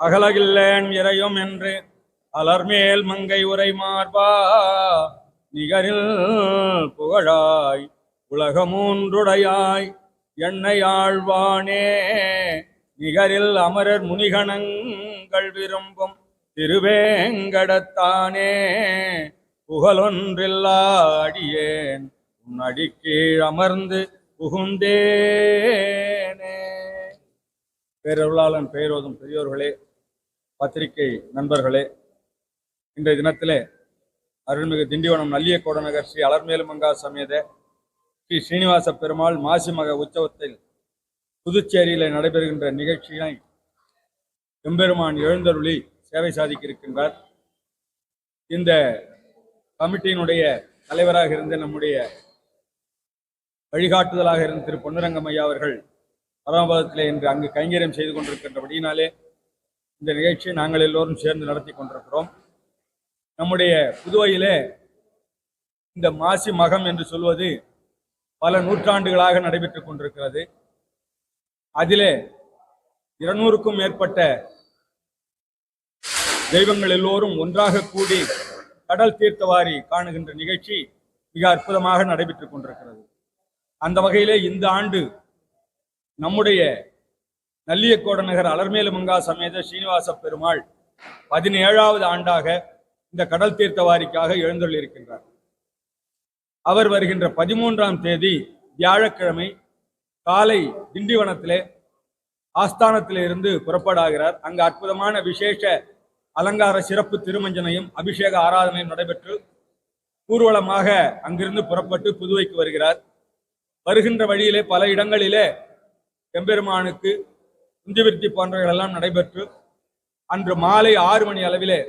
அகலகில்லேன் இறையும் என்று அலர்மேல் மங்கை உரை மார்பா நிகரில் புகழாய் உலகமூன்றுடையாய் என்னை ஆழ்வானே நிகரில் அமரர் முனிகணங்கள் விரும்பும் திருவேங்கடத்தானே புகழொன்றில்லாடியேன் உன் அடிக்கீழ் அமர்ந்து புகுந்தேனே. பேரருளாளன் பெயரோதும் பெரியோர்களே பத்திரிகை நண்பர்களே இன்றைய தினத்திலே அருள்மிகு திண்டிவனம் நல்லியக்கோட நகர் ஸ்ரீ அலர்மேலுமங்கா சமேத ஸ்ரீ ஸ்ரீனிவாச பெருமாள் மாசிமக உற்சவத்தில் புதுச்சேரியில் நடைபெறுகின்ற நிகழ்ச்சியை எம்பெருமான் எழுந்தருளி சேவை சாதிக்க இருக்கின்றார். இந்த கமிட்டியினுடைய தலைவராக இருந்த நம்முடைய வழிகாட்டுதலாக இருந்த திரு பொன்னுரங்கமையா அவர்கள் பரமபதத்தில் இன்று அங்கு கைங்கரியம் செய்து கொண்டிருக்கின்றபடியினாலே இந்த நிகழ்ச்சியை நாங்கள் எல்லோரும் சேர்ந்து நடத்தி கொண்டிருக்கிறோம். நம்முடைய புதுவையிலே இந்த மாசி மகம் என்று சொல்வது பல நூற்றாண்டுகளாக நடைபெற்று கொண்டிருக்கிறது. அதிலே இருநூறுக்கும் மேற்பட்ட தெய்வங்கள் எல்லோரும் ஒன்றாக கூடி கடல் தீர்த்தவாரி காணுகின்ற நிகழ்ச்சி மிக அற்புதமாக நடைபெற்றுக் கொண்டிருக்கிறது. அந்த வகையிலே இந்த ஆண்டு நம்முடைய நல்லியக்கோட நகர் அலர்மேலுமங்கா சமேத ஸ்ரீனிவாச பெருமாள் பதினேழாவது ஆண்டாக இந்த கடல் தீர்த்தவாரிக்காக எழுந்துள்ளிருக்கின்றார் அவர் வருகின்ற பதிமூன்றாம் தேதி வியாழக்கிழமை காலை திண்டிவனத்திலே ஆஸ்தானத்திலே இருந்து அங்கு அற்புதமான விசேஷ அலங்கார சிறப்பு திருமஞ்சனையும் அபிஷேக ஆராதனையும் நடைபெற்று ஊர்வலமாக அங்கிருந்து புறப்பட்டு புதுவைக்கு வருகிறார். வருகின்ற வழியிலே பல இடங்களிலே எம்பெருமானுக்கு குஞ்சுவிருத்தி போன்றவைகளெல்லாம் நடைபெற்று அன்று மாலை ஆறு மணி அளவிலே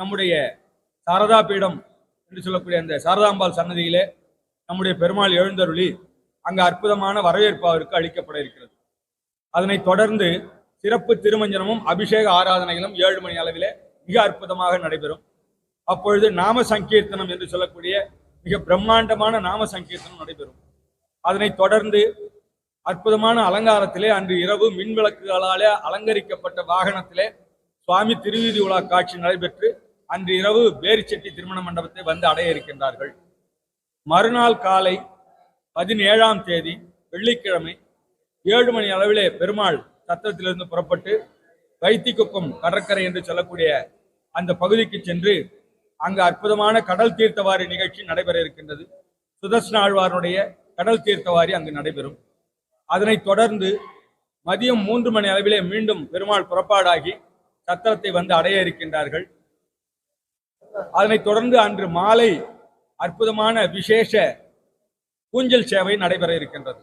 நம்முடைய சாரதா பீடம் என்று சொல்லக்கூடிய அந்த சாரதாம்பாள் சன்னதியிலே நம்முடைய பெருமாள் எழுந்தருளி அங்கு அற்புதமான வரவேற்பு அவருக்கு அளிக்கப்பட இருக்கிறது. அதனைத் தொடர்ந்து சிறப்பு திருமஞ்சனமும் அபிஷேக ஆராதனைகளும் ஏழு மணி அளவிலே மிக அற்புதமாக நடைபெறும். அப்பொழுது நாம சங்கீர்த்தனம் என்று சொல்லக்கூடிய மிக பிரம்மாண்டமான நாம சங்கீர்த்தனம் நடைபெறும். அதனை தொடர்ந்து அற்புதமான அலங்காரத்திலே அன்று இரவு மின் விளக்குகளாலே அலங்கரிக்கப்பட்ட வாகனத்திலே சுவாமி திருவீதி உலா காட்சி நடைபெற்று அன்று இரவு பேரிச்செட்டி திருமண மண்டபத்தை வந்து அடைய இருக்கின்றார்கள். மறுநாள் காலை பதினேழாம் தேதி வெள்ளிக்கிழமை ஏழு மணி அளவிலே பெருமாள் சத்திரத்திலிருந்து புறப்பட்டு வைத்திக்குப்பம் கடற்கரை என்று சொல்லக்கூடிய அந்த பகுதிக்கு சென்று அங்கு அற்புதமான கடல் தீர்த்தவாரி நிகழ்ச்சி நடைபெற இருக்கின்றது. சுதர்ஷன ஆழ்வாருடைய கடல் தீர்த்தவாரி அங்கு நடைபெறும். அதனைத் தொடர்ந்து மதியம் மூன்று மணி அளவிலே மீண்டும் பெருமாள் புறப்பாடாகி சத்திரத்தை வந்து அடைய இருக்கின்றார்கள். அதனைத் தொடர்ந்து அன்று மாலை அற்புதமான விசேஷ ஊஞ்சல் சேவை நடைபெற இருக்கின்றது.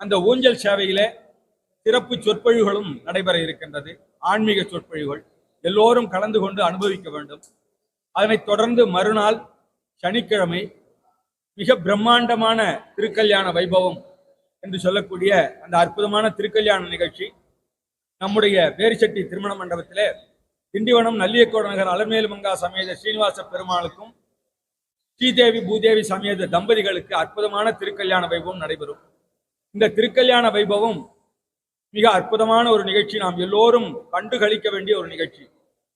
அந்த ஊஞ்சல் சேவையிலே சிறப்பு சொற்பொழிவுகளும் நடைபெற இருக்கின்றது. ஆன்மீக சொற்பொழிவுகள். எல்லோரும் கலந்து கொண்டு அனுபவிக்க வேண்டும். அதனைத் தொடர்ந்து மறுநாள் சனிக்கிழமை மிக பிரம்மாண்டமான திருக்கல்யாண வைபவம் என்று சொல்லக்கூடிய அந்த அற்புதமான திருக்கல்யாண நிகழ்ச்சி நம்முடைய பேரிச்செட்டி திருமண மண்டபத்திலே திண்டிவனம் நல்லியக்கோட நகர் அலமேலுமங்கா சமேத ஸ்ரீனிவாச பெருமாளுக்கும் ஸ்ரீதேவி பூதேவி சமேத தம்பதிகளுக்கு அற்புதமான திருக்கல்யாண வைபவம் நடைபெறும். இந்த திருக்கல்யாண வைபவம் மிக அற்புதமான ஒரு நிகழ்ச்சி. நாம் எல்லோரும் கண்டுகளிக்க வேண்டிய ஒரு நிகழ்ச்சி.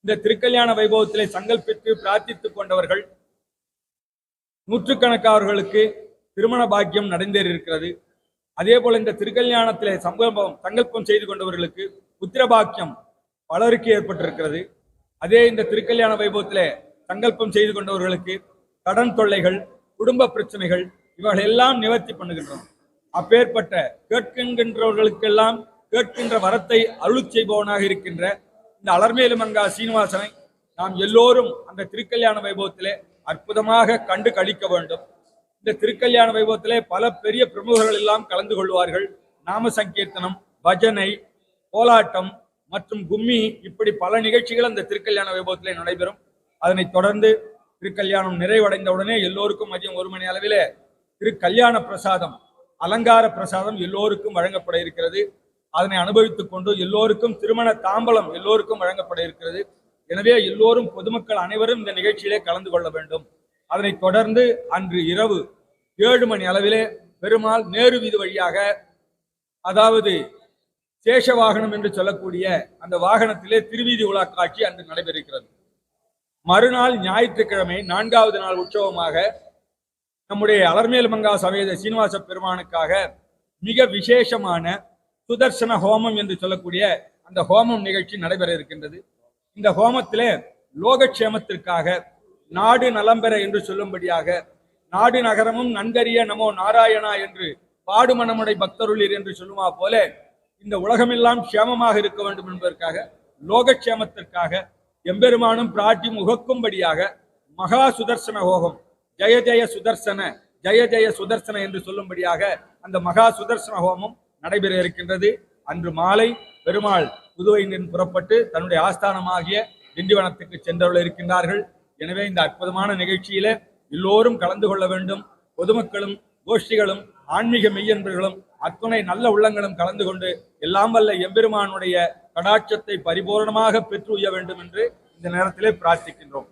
இந்த திருக்கல்யாண வைபவத்திலே சங்கல்பித்து பிரார்த்தித்துக் கொண்டவர்கள் நூற்றுக்கணக்கானவர்களுக்கு திருமண பாக்கியம் நடந்தேறியிருக்கிறது. அதே போல இந்த திருக்கல்யாணத்திலே சங்கல்பம் சங்கல்பம் செய்து கொண்டவர்களுக்கு புத்திர பாக்கியம் பலருக்கு ஏற்பட்டிருக்கிறது. அதே இந்த திருக்கல்யாண வைபவத்திலே சங்கல்பம் செய்து கொண்டவர்களுக்கு கடன் தொல்லைகள் குடும்ப பிரச்சனைகள் இவர்கள் எல்லாம் நிவர்த்தி பண்ணுகின்றோம் அப்பேற்பட்ட கேட்கின்றவர்களுக்கெல்லாம் கேட்கின்ற வரத்தை அருள் செய்பவனாக இருக்கின்ற இந்த அலர்மேலுமங்கா சீனிவாசனை நாம் எல்லோரும் அந்த திருக்கல்யாண வைபவத்திலே அற்புதமாக கண்டு கழிக்க வேண்டும். இந்த திருக்கல்யாண வைபவத்திலே பல பெரிய பிரமுகர்கள் எல்லாம் கலந்து கொள்வார்கள். நாம சங்கீர்த்தனம் பஜனை கோலாட்டம் மற்றும் கும்மி இப்படி பல நிகழ்ச்சிகள் அந்த திருக்கல்யாண வைபவத்திலே நடைபெறும். அதனைத் தொடர்ந்து திருக்கல்யாணம் நிறைவடைந்தவுடனே எல்லோருக்கும் மதியம் ஒரு மணி அளவிலே திருக்கல்யாண பிரசாதம் அலங்கார பிரசாதம் எல்லோருக்கும் வழங்கப்பட இருக்கிறது. அதனை அனுபவித்துக் கொண்டு எல்லோருக்கும் திருமண தாம்பலம் எல்லோருக்கும் வழங்கப்பட இருக்கிறது. எனவே எல்லோரும் பொதுமக்கள் அனைவரும் இந்த நிகழ்ச்சியிலே கலந்து கொள்ள வேண்டும். அதனைத் தொடர்ந்து அன்று இரவு ஏழு மணி அளவிலே பெருமாள் நேரு வீதி வழியாக அதாவது சேஷ வாகனம் என்று சொல்லக்கூடிய அந்த வாகனத்திலே திருவீதி உலா காட்சி அன்று நடைபெறுகிறது. மறுநாள் ஞாயிற்றுக்கிழமை நான்காவது நாள் உற்சவமாக நம்முடைய அலர்மேல் மங்கா சமேத சீனிவாச பெருமானுக்காக மிக விசேஷமான சுதர்சன ஹோமம் என்று சொல்லக்கூடிய அந்த ஹோமம் நிகழ்ச்சி நடைபெற இருக்கின்றது. இந்த ஹோமத்திலே லோகக்ஷேமத்திற்காக நாடு நலம்பெற என்று சொல்லும்படியாக நாடு நகரமும் நன்கரிய நமோ நாராயணா என்று பாடுமணமுடை பக்தருளிர் என்று சொல்லுமா போல இந்த உலகமெல்லாம் க்ஷேமமாக இருக்க வேண்டும் என்பதற்காக லோகக்ஷேமத்திற்காக எம்பெருமானும் பிராட்டி முகக்கும்படியாக மகா சுதர்சன ஹோகம் ஜெய ஜெய சுதர்சன ஜெய ஜெய சுதர்சன என்று சொல்லும்படியாக அந்த மகா சுதர்சன ஹோமம் நடைபெற இருக்கின்றது. அன்று மாலை பெருமாள் புதுவையின் புறப்பட்டு தன்னுடைய ஆஸ்தானமாகிய திண்டிவனத்துக்கு சென்றவர்கள் இருக்கின்றார்கள். எனவே இந்த அற்புதமான நிகழ்ச்சியில எல்லோரும் கலந்து கொள்ள வேண்டும். பொதுமக்களும் கோஷ்டிகளும் ஆன்மீக மெய்யன்பர்களும் அத்துணை நல்ல உள்ளங்களும் கலந்து கொண்டு எல்லாம் வல்ல எம்பெருமானுடைய கடாட்சத்தை பரிபூரணமாக பெற்று உய்ய வேண்டும் என்று இந்த நேரத்திலே பிரார்த்திக்கின்றோம்.